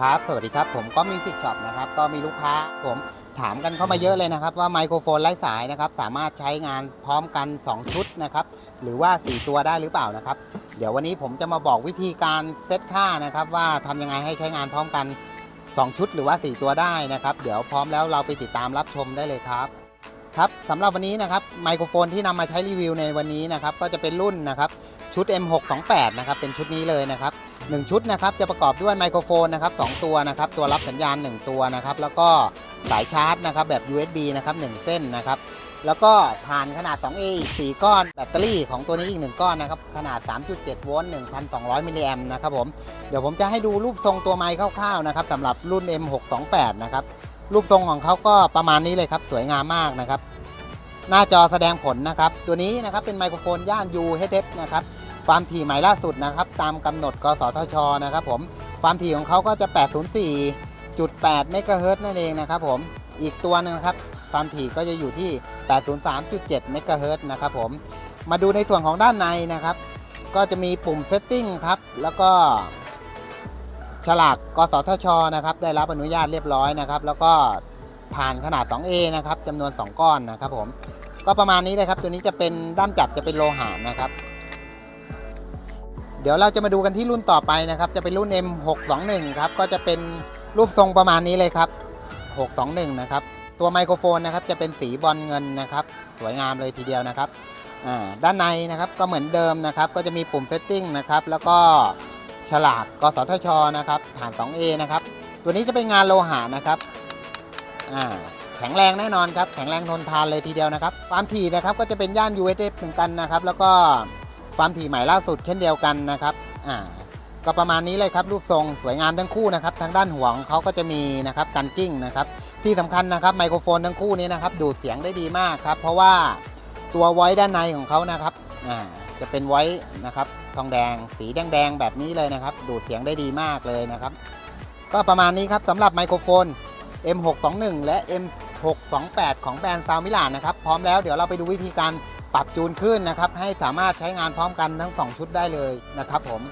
ครับ สวัสดีครับ ผมก็มิวสิกช็อปนะครับ ก็มีลูกค้าผมถามกันเข้ามาเยอะเลยนะครับ ว่าไมโครโฟนไร้สายนะครับ สามารถใช้งานพร้อมกัน 2 ชุดนะครับ หรือว่า 4 ตัวได้หรือเปล่านะครับ เดี๋ยววันนี้ผมจะมาบอกวิธีการเซตค่านะครับ ว่าทำยังไงให้ใช้งานพร้อมกัน 2 ชุดหรือว่า 4 ตัวได้นะครับ เดี๋ยวพร้อมแล้วเราไปติดตามรับชมได้เลยครับครับสำหรับวันนี้นะครับไมโครโฟนที่นำมาใช้รีวิวในวันนี้นะครับ ก็จะเป็นรุ่นนะครับ ชุด M628 นะครับเป็นชุดนี้เลยนะครับ1ชุดนะครับจะประกอบด้วยไมโครโฟนนะครับ2ตัวนะครับตัวรับสัญญาณ 1 ตัวนะครับแล้วก็สายชาร์จนะครับแบบ USB นะครับ1เส้นนะครับแล้วก็ถ่านขนาด 2A อีก 4 ก้อน แบตเตอรี่ของตัวนี้อีก 1 ก้อนนะครับ ขนาด 3.7 โวลต์ 1,200 มิลลิแอมป์นะครับผม เดี๋ยวผมจะให้ดูรูปทรงตัวไมค์คร่าวๆนะครับสำหรับรุ่น M628 นะครับ รูปทรงของเขาก็ประมาณนี้เลยครับ สวยงามมากนะครับ หน้าจอแสดงผลนะครับ ตัวนี้นะครับเป็นไมโครโฟนย่าน UHF นะครับ ความถี่ใหม่ล่าสุดนะครับ ตามกำหนดกสทชนะครับผมความถี่ของเขาก็จะ 804.8เมกะเฮิรตซ์นั่นเองนะครับผมอีกตัวนึงนะครับความถี่ก็จะอยู่ที่ 803.7เมกะเฮิรตซ์นะครับผมมาดูในส่วนของด้านในนะครับ ก็จะมีปุ่มเซตติ้งครับ แล้วก็ฉลากกสทชนะครับ ได้รับอนุญาตเรียบร้อยนะครับ แล้วก็ผ่านขนาด 2A นะครับจำนวน 2 ก้อนนะครับผมก็ประมาณนี้เลยครับ ตัวนี้จะเป็นด้ามจับจะเป็นโลหะนะครับ เดี๋ยวเราจะมาดูกันที่รุ่นต่อไปนะครับ จะเป็นรุ่น M621 ครับ ก็จะเป็นรูปทรงประมาณนี้เลยครับ 621 นะครับ ตัวไมโครโฟนนะครับ จะเป็นสีบอลเงินนะครับ สวยงามเลยทีเดียวนะครับ ด้านในนะครับก็เหมือนเดิมนะครับ ก็จะมีปุ่มเซตติ้งนะครับ แล้วก็ฉลากกสทช นะครับ ฐาน 2A นะครับ ตัวนี้จะเป็นงานโลหะนะครับ แข็งแรงแน่นอนครับ แข็งแรงทนทานเลยทีเดียวนะครับ ความถี่นะครับก็จะเป็นย่าน UHF เหมือนกันนะครับ แล้วก็ ความถี่ใหม่ล่าสุดเช่นเดียวกันนะครับอ่าก็ประมาณนี้เลยครับรูปทรงสวยงามทั้งคู่นะครับทางด้านหัวของเขาก็จะมีนะครับกันกิ้งนะครับที่สำคัญนะครับไมโครโฟนทั้งคู่นี้นะครับดูดเสียงได้ดีมากครับเพราะว่าตัวไว้ด้านในของเขานะครับอ่าจะเป็นไว้นะครับทองแดง สีแดงๆแบบนี้เลยนะครับ ดูดเสียงได้ดีมากเลยนะครับ ก็ประมาณนี้ครับสำหรับไมโครโฟน M621 และ M628 ของแบรนด์ซาวมิลานนะครับ พร้อมแล้วเดี๋ยวเราไปดูวิธีการ ปรับจูนขึ้นนะครับ ให้สามารถใช้งานพร้อมกันทั้ง 2 ชุดได้เลยนะครับผม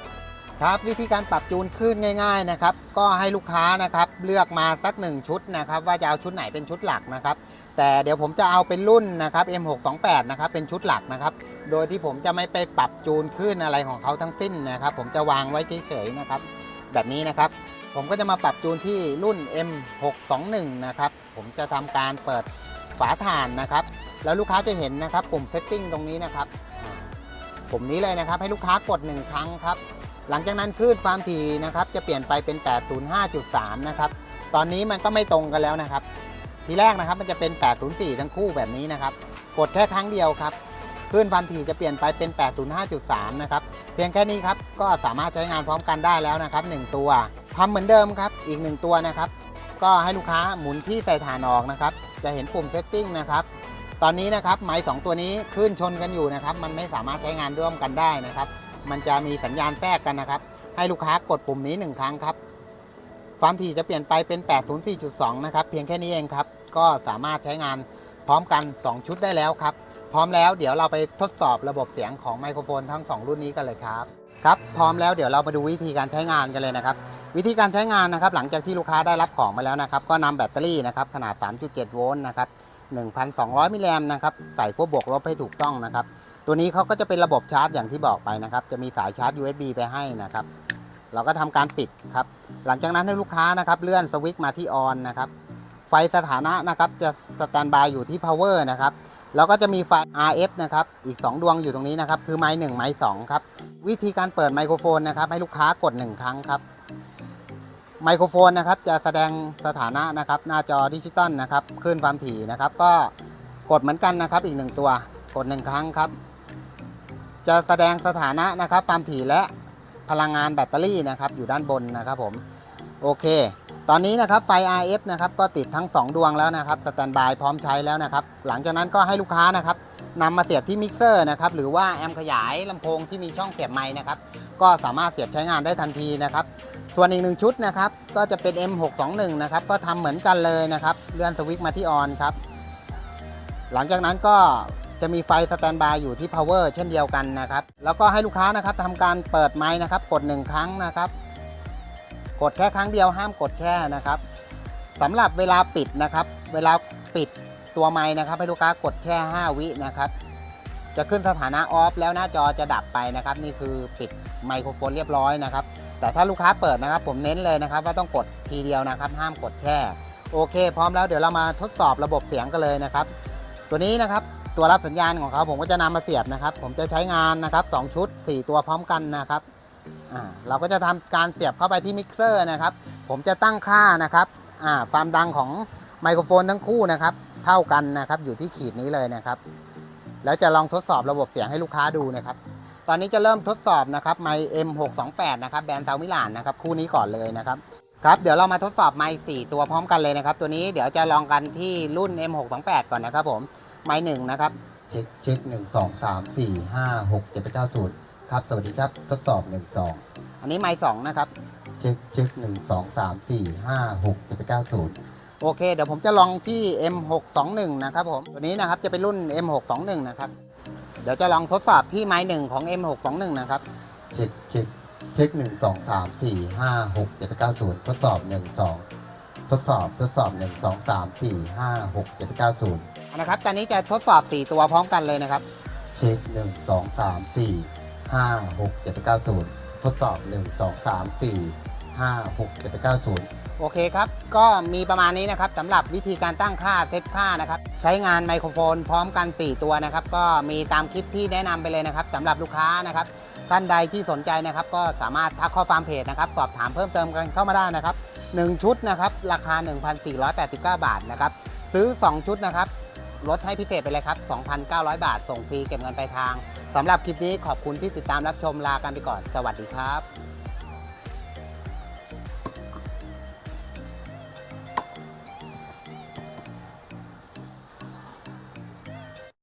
ครับวิธีการปรับจูนขึ้นง่าย ๆนะครับ ก็ให้ลูกค้านะครับ เลือกมาสัก 1 ชุดนะครับ ว่าจะเอาชุดไหนเป็นชุดหลักนะครับ แต่เดี๋ยวผมจะเอาเป็นรุ่นนะครับ M628 นะครับเป็นชุดหลักนะครับ โดยที่ผมจะไม่ไปปรับจูนขึ้นอะไรของเขาทั้งสิ้นนะครับ ผมจะวางไว้เฉยๆนะครับ แบบนี้นะครับ ผมก็จะมาปรับจูนที่รุ่น M621 นะครับผมจะทำการเปิดฝาถ่านนะครับ แล้วลูกค้าจะเห็นนะครับปุ่มเซตติ้งตรงนี้นะครับปุ่มนี้เลยนะครับให้ลูกค้ากด 1 ครั้งครับ หลังจากนั้นคลื่นความถี่นะครับจะเปลี่ยนไปเป็น 805.3 นะครับ ตอนนี้มันก็ไม่ตรงกันแล้วนะครับ ทีแรกนะครับมันจะเป็น 804 ทั้งคู่แบบนี้นะครับ กดแค่ครั้งเดียวครับคลื่นความถี่จะเปลี่ยนไปเป็น 805.3 นะครับ เพียงแค่นี้ครับ ก็สามารถใช้งานพร้อมกันได้แล้วนะครับ 1 ตัวทำเหมือนเดิมครับ อีก 1 ตัวนะครับ ก็ให้ลูกค้าหมุนที่ใส่ฐานออกนะครับ จะเห็นปุ่มเซตติ้งนะครับ ตอนนี้นะครับไม้สองตัวนี้ขึ้นชนกันอยู่นะครับ มันไม่สามารถใช้งานร่วมกันได้นะครับ มันจะมีสัญญาณแทรกกันนะครับ ให้ลูกค้ากดปุ่มนี้ 1 ครั้งครับความถี่จะเปลี่ยนไปเป็น 804.2 นะครับ เพียงแค่นี้เองครับ ก็สามารถใช้งานพร้อมกัน 2 ชุดได้แล้วครับ พร้อมแล้วเดี๋ยวเราไปทดสอบระบบเสียงของไมโครโฟนทั้ง 2 รุ่นนี้กันเลยครับครับ พร้อมแล้วเดี๋ยวเรามาดูวิธีการใช้งานกันเลยนะครับ วิธีการใช้งานนะครับ หลังจากที่ลูกค้าได้รับของมาแล้วนะครับ ก็นำแบตเตอรี่นะครับขนาด 3.7 โวลต์นะครับ 1,200 มิลลิแอมนะครับ ใส่ขั้วบวกลบให้ถูกต้องนะครับ ตัวนี้เขาก็จะเป็นระบบชาร์จอย่างที่บอกไปนะครับ จะมีสายชาร์จ USB ไปให้นะครับ เราก็ทำการปิดครับ หลังจากนั้นให้ลูกค้านะครับ เลื่อนสวิตช์มาที่ออนนะครับ ไฟสถานะนะครับ จะสแตนบายอยู่ที่ power นะครับแล้วก็จะมีไฟ RF นะครับ อีก 2 ดวงอยู่ตรงนี้นะครับ คือไม้1ไม้2ครับ วิธีการเปิดไมโครโฟนนะครับ ให้ลูกค้ากด 1 ครั้งครับ ไมโครโฟนนะครับจะแสดงสถานะนะครับหน้าจอดิจิตอลนะครับคลื่นความถี่นะครับ ก็กดเหมือนกันนะครับอีก 1 ตัว กด 1 ครั้งครับ จะแสดงสถานะนะครับความถี่และพลังงานแบตเตอรี่นะครับอยู่ด้านบนนะครับผมโอเค ตอนนี้นะครับไฟ RF นะครับก็ติดทั้ง 2 ดวงแล้วนะครับสแตนบายพร้อมใช้แล้วนะครับ หลังจากนั้นก็ให้ลูกค้านะครับ นำมาเสียบที่มิกเซอร์นะครับหรือว่าแอมขยายลำโพงที่มีช่องเสียบไม้นะครับก็สามารถเสียบใช้งานได้ทันทีนะครับส่วนอีกหนึ่งชุดนะครับก็จะเป็น M621 นะครับก็ทำเหมือนกันเลยนะครับเลื่อนสวิตช์มาที่ออนครับหลังจากนั้นก็จะมีไฟสแตนบายอยู่ที่ power เช่นเดียวกันนะครับแล้วก็ให้ลูกค้านะครับทำการเปิดไม้นะครับกด 1 ครั้งนะครับกกดแค่ครั้งเดียวห้ามกดแช่นะครับสำหรับเวลาปิดนะครับ เวลาปิด ตัวไม้นะครับให้ลูกค้ากดแค่ 5 วินะครับ จะขึ้นสถานะออฟแล้วหน้าจอจะดับไปนะครับ นี่คือปิดไมโครโฟนเรียบร้อยนะครับ แต่ถ้าลูกค้าเปิดนะครับ ผมเน้นเลยนะครับ ว่าต้องกดทีเดียวนะครับ ห้ามกดแค่โอเค พร้อมแล้วเดี๋ยวเรามาทดสอบระบบเสียงกันเลยนะครับ ตัวนี้นะครับตัวรับสัญญาณของเขาผมก็จะนำมาเสียบนะครับ ผมจะใช้งานนะครับสองชุด 4 ตัวพร้อมกันนะครับเราก็จะทำการเสียบเข้าไปที่มิกเซอร์นะครับ ผมจะตั้งค่านะครับความดังของไมโครโฟนทั้งคู่นะครับ เท่ากันนะครับ อยู่ที่ขีดนี้เลยนะครับ แล้วจะลองทดสอบระบบเสียงให้ลูกค้าดูนะครับ ตอนนี้จะเริ่มทดสอบนะครับไมค์ M628 นะครับแบรนด์เตามิลานนะครับคู่นี้ก่อนเลยนะครับครับเดี๋ยวเรามาทดสอบไมค์4ตัวพร้อมกันเลยนะครับ ตัวนี้เดี๋ยวจะลองกันที่รุ่น M628 ก่อนนะครับผม ไมค์หนึ่งนะครับ เช็คเช็คหนึ่งสองสามสี่ห้าหกเจ็ดแปดเก้าศูนย์ครับ สวัสดีครับทดสอบหนึ่งสองอันนี้ไมค์สองนะครับ เช็คเช็คหนึ่งสองสามสี่ห้าหกเจ็ดแปดเก้าศูนย์ โอเค เดี๋ยวผมจะลองที่ M621 นะครับผม ตัวนี้นะครับจะเป็นรุ่น M621 นะครับ เดี๋ยวจะลองทดสอบที่ไม้หนึ่งของ M621 นะครับ เช็คเช็คเช็คหนึ่งสองสามสี่ห้าหกเจ็ดแปดเก้าศูนย์ทดสอบหนึ่งสองทดสอบทดสอบหนึ่งสองสามสี่ห้าหกเจ็ดแปดเก้าศูนย์นะครับ ตอนนี้จะทดสอบ4ตัวพร้อมกันเลยนะครับ เช็คหนึ่งสองสามสี่ห้าหกเจ็ดแปดเก้าศูนย์ทดสอบหนึ่งสองสามสี่ห้าหกเจ็ดแปดเก้าศูนย์ โอเคครับ ก็มีประมาณนี้นะครับสำหรับวิธีการตั้งค่าเซตค่านะครับ ใช้งานไมโครโฟนพร้อมกัน 4 ตัวนะครับ ก็มีตามคลิปที่แนะนำไปเลยนะครับสำหรับลูกค้านะครับ ท่านใดที่สนใจนะครับ ก็สามารถทักข้อความเพจนะครับ สอบถามเพิ่มเติมกันเข้ามาได้นะครับ 1 ชุดนะครับ ราคา 1,489 บาทนะครับ ซื้อ 2 ชุดนะครับลดให้พิเศษไปเลยครับ 2,900 บาท ส่งฟรีเก็บเงินปลายทางสำหรับคลิปนี้ขอบคุณที่ติดตามรับชมลากันไปก่อน สวัสดีครับ